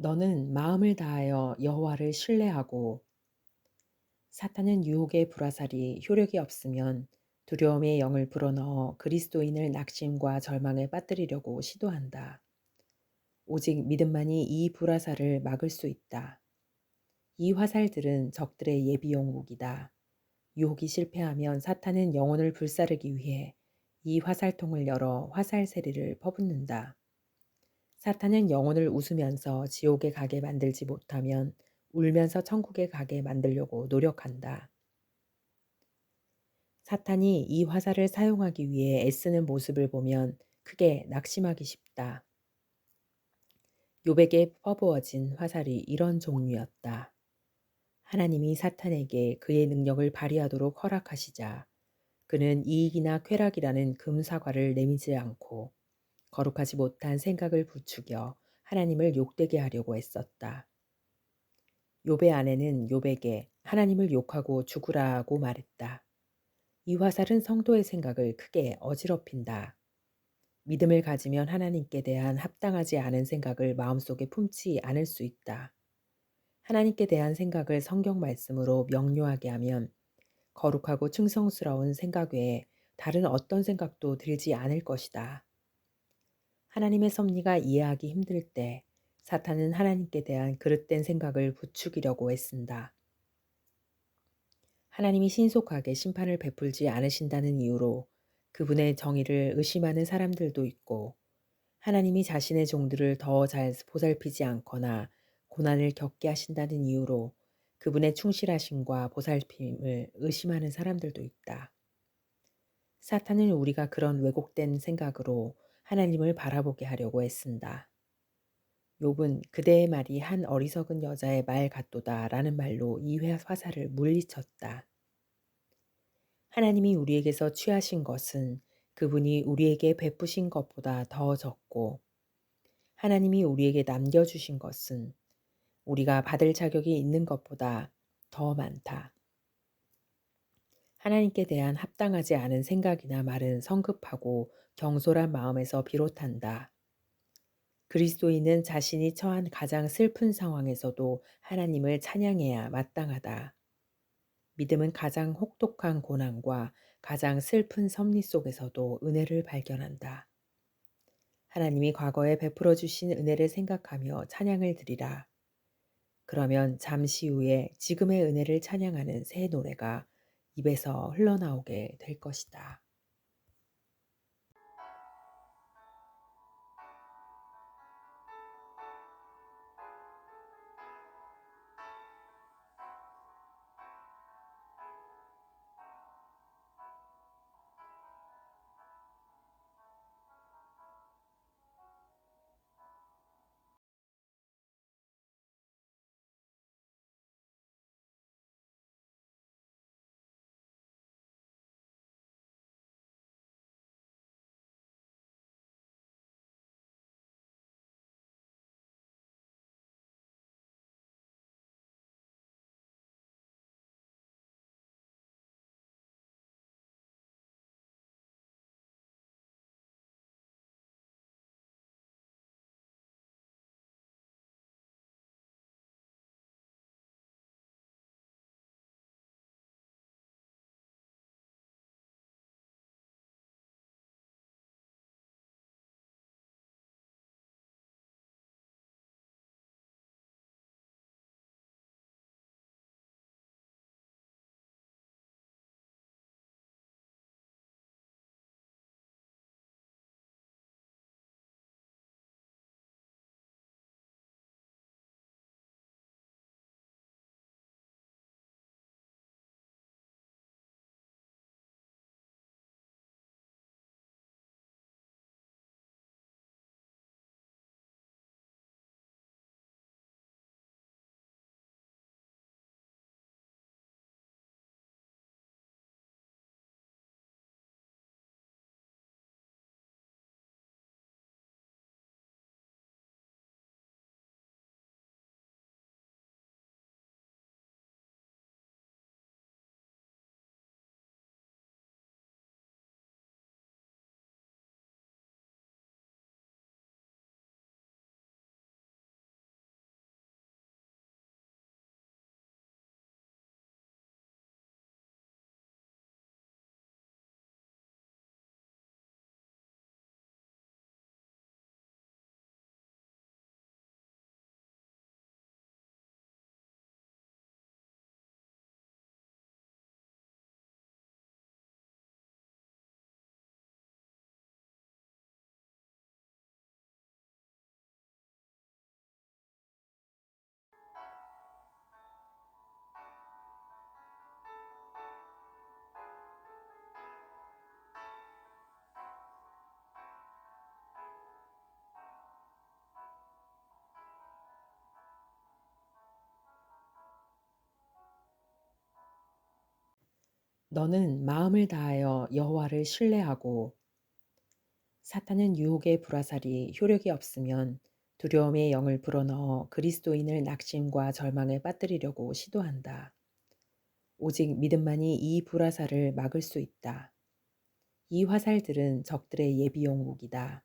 너는 마음을 다하여 여호와를 신뢰하고 사탄은 유혹의 불화살이 효력이 없으면 두려움의 영을 불어넣어 그리스도인을 낙심과 절망에 빠뜨리려고 시도한다. 오직 믿음만이 이 불화살을 막을 수 있다. 이 화살들은 적들의 예비용 무기다. 유혹이 실패하면 사탄은 영혼을 불사르기 위해 이 화살통을 열어 화살 세리를 퍼붓는다. 사탄은 영혼을 웃으면서 지옥에 가게 만들지 못하면 울면서 천국에 가게 만들려고 노력한다. 사탄이 이 화살을 사용하기 위해 애쓰는 모습을 보면 크게 낙심하기 쉽다. 요백에 퍼부어진 화살이 이런 종류였다. 하나님이 사탄에게 그의 능력을 발휘하도록 허락하시자 그는 이익이나 쾌락이라는 금사과를 내미지 않고 거룩하지 못한 생각을 부추겨 하나님을 욕되게 하려고 애썼다. 욥의 아내는 욥에게 하나님을 욕하고 죽으라고 말했다. 이 화살은 성도의 생각을 크게 어지럽힌다. 믿음을 가지면 하나님께 대한 합당하지 않은 생각을 마음속에 품지 않을 수 있다. 하나님께 대한 생각을 성경 말씀으로 명료하게 하면 거룩하고 충성스러운 생각 외에 다른 어떤 생각도 들지 않을 것이다. 하나님의 섭리가 이해하기 힘들 때 사탄은 하나님께 대한 그릇된 생각을 부추기려고 애쓴다. 하나님이 신속하게 심판을 베풀지 않으신다는 이유로 그분의 정의를 의심하는 사람들도 있고 하나님이 자신의 종들을 더 잘 보살피지 않거나 고난을 겪게 하신다는 이유로 그분의 충실하심과 보살핌을 의심하는 사람들도 있다. 사탄은 우리가 그런 왜곡된 생각으로 하나님을 바라보게 하려고 애쓴다. 욥은 그대의 말이 한 어리석은 여자의 말 같도다라는 말로 이 화살을 물리쳤다. 하나님이 우리에게서 취하신 것은 그분이 우리에게 베푸신 것보다 더 적고 하나님이 우리에게 남겨주신 것은 우리가 받을 자격이 있는 것보다 더 많다. 하나님께 대한 합당하지 않은 생각이나 말은 성급하고 경솔한 마음에서 비롯한다. 그리스도인은 자신이 처한 가장 슬픈 상황에서도 하나님을 찬양해야 마땅하다. 믿음은 가장 혹독한 고난과 가장 슬픈 섭리 속에서도 은혜를 발견한다. 하나님이 과거에 베풀어 주신 은혜를 생각하며 찬양을 드리라. 그러면 잠시 후에 지금의 은혜를 찬양하는 새 노래가 입에서 흘러나오게 될 것이다. 너는 마음을 다하여 여호와를 신뢰하고 사탄은 유혹의 불화살이 효력이 없으면 두려움의 영을 불어넣어 그리스도인을 낙심과 절망에 빠뜨리려고 시도한다. 오직 믿음만이 이 불화살을 막을 수 있다. 이 화살들은 적들의 예비용 무기다.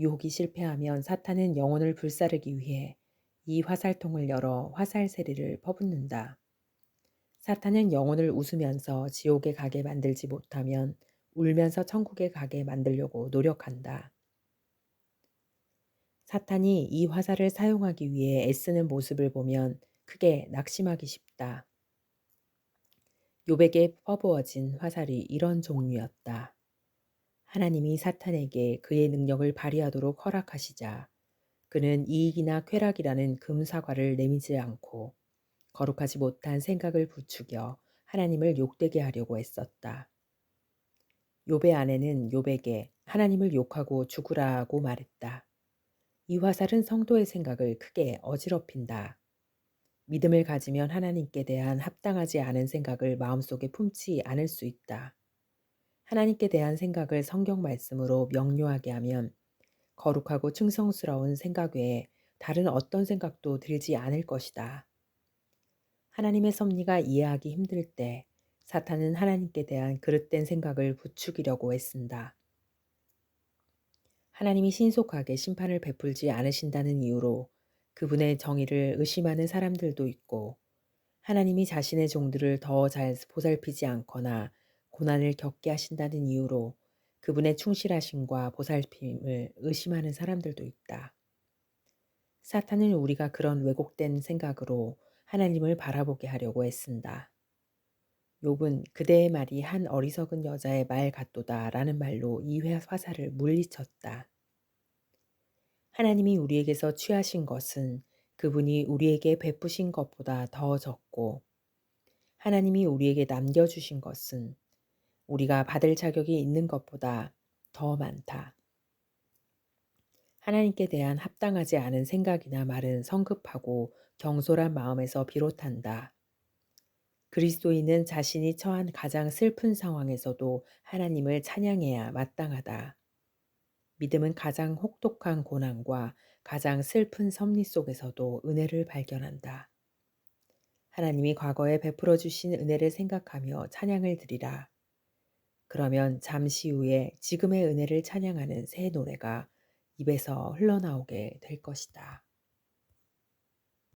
유혹이 실패하면 사탄은 영혼을 불사르기 위해 이 화살통을 열어 화살 세리를 퍼붓는다. 사탄은 영혼을 웃으면서 지옥에 가게 만들지 못하면 울면서 천국에 가게 만들려고 노력한다. 사탄이 이 화살을 사용하기 위해 애쓰는 모습을 보면 크게 낙심하기 쉽다. 요백에 퍼부어진 화살이 이런 종류였다. 하나님이 사탄에게 그의 능력을 발휘하도록 허락하시자 그는 이익이나 쾌락이라는 금사과를 내미지 않고 거룩하지 못한 생각을 부추겨 하나님을 욕되게 하려고 했었다. 욥의 아내는 욥에게 하나님을 욕하고 죽으라고 말했다. 이 화살은 성도의 생각을 크게 어지럽힌다. 믿음을 가지면 하나님께 대한 합당하지 않은 생각을 마음속에 품지 않을 수 있다. 하나님께 대한 생각을 성경 말씀으로 명료하게 하면 거룩하고 충성스러운 생각 외에 다른 어떤 생각도 들지 않을 것이다. 하나님의 섭리가 이해하기 힘들 때 사탄은 하나님께 대한 그릇된 생각을 부추기려고 애쓴다. 하나님이 신속하게 심판을 베풀지 않으신다는 이유로 그분의 정의를 의심하는 사람들도 있고 하나님이 자신의 종들을 더 잘 보살피지 않거나 고난을 겪게 하신다는 이유로 그분의 충실하심과 보살핌을 의심하는 사람들도 있다. 사탄은 우리가 그런 왜곡된 생각으로 하나님을 바라보게 하려고 애쓴다. 욥은 그대의 말이 한 어리석은 여자의 말 같도다라는 말로 이 화살을 물리쳤다. 하나님이 우리에게서 취하신 것은 그분이 우리에게 베푸신 것보다 더 적고 하나님이 우리에게 남겨주신 것은 우리가 받을 자격이 있는 것보다 더 많다. 하나님께 대한 합당하지 않은 생각이나 말은 성급하고 경솔한 마음에서 비롯한다. 그리스도인은 자신이 처한 가장 슬픈 상황에서도 하나님을 찬양해야 마땅하다. 믿음은 가장 혹독한 고난과 가장 슬픈 섭리 속에서도 은혜를 발견한다. 하나님이 과거에 베풀어 주신 은혜를 생각하며 찬양을 드리라. 그러면 잠시 후에 지금의 은혜를 찬양하는 새 노래가 입에서 흘러나오게 될 것이다.